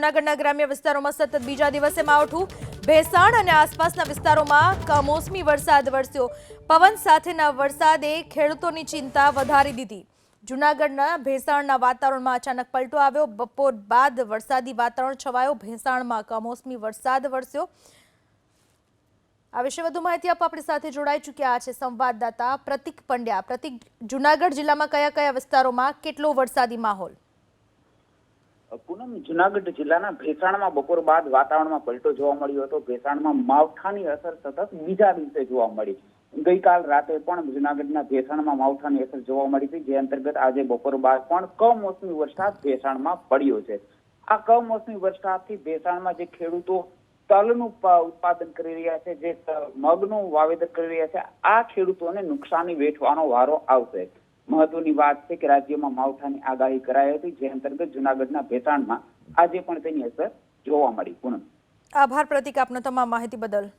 જૂનાગઢના ગ્રામ્ય વિસ્તારોમાં સતત બીજા દિવસે માવઠું, ભેસાણ અને આસપાસના વિસ્તારોમાં કમોસમી વરસાદ વરસ્યો. પવન સાથેના વરસાદે ખેડૂતોની ચિંતા વધારી દીધી. જૂનાગઢના ભેસાણના વાતાવરણમાં અચાનક પલટો આવ્યો. બપોર બાદ વરસાદી વાતાવરણ છવાયો. ભેસાણમાં કમોસમી વરસાદ વરસ્યો. આ વિશે વધુ માહિતી આપવા આપણી સાથે જોડાઈ ચૂક્યા છે સંવાદદાતા પ્રતિક પંડ્યા. પ્રતિક, જૂનાગઢ જિલ્લામાં કયા કયા વિસ્તારોમાં કેટલો વરસાદી માહોલ? પૂનમ જુનાગઢ જિલ્લાના ભેસાણમાં બપોર બાદ વાતાવરણમાં પલટો જોવા મળ્યો હતો. ભેસાણમાં માવઠાની અસર સતત બીજા દિવસે જોવા મળી. ગઈકાલ રાતે પણ જુનાગઢના ભેસાણમાં માવઠાની અસર જોવા મળી હતી. જે અંતર્ગત આજે બપોર બાદ પણ કમોસમી વરસાદ ભેસાણમાં પડ્યો છે. આ કમોસમી વરસાદથી ભેસાણમાં જે ખેડૂતો તલનું ઉત્પાદન કરી રહ્યા છે, જે મગનું વાવેતર કરી રહ્યા છે, આ ખેડૂતોને નુકસાની વેઠવાનો વારો આવશે. મહત્વની વાત છે કે રાજ્યમાં માવઠાની આગાહી કરાઈ હતી, જે અંતર્ગત જુનાગઢના ભેસાણમાં આજે પણ તેની અસર જોવા મળી. પૂનમ. આભાર પ્રતિક આપનો તમામ માહિતી બદલ.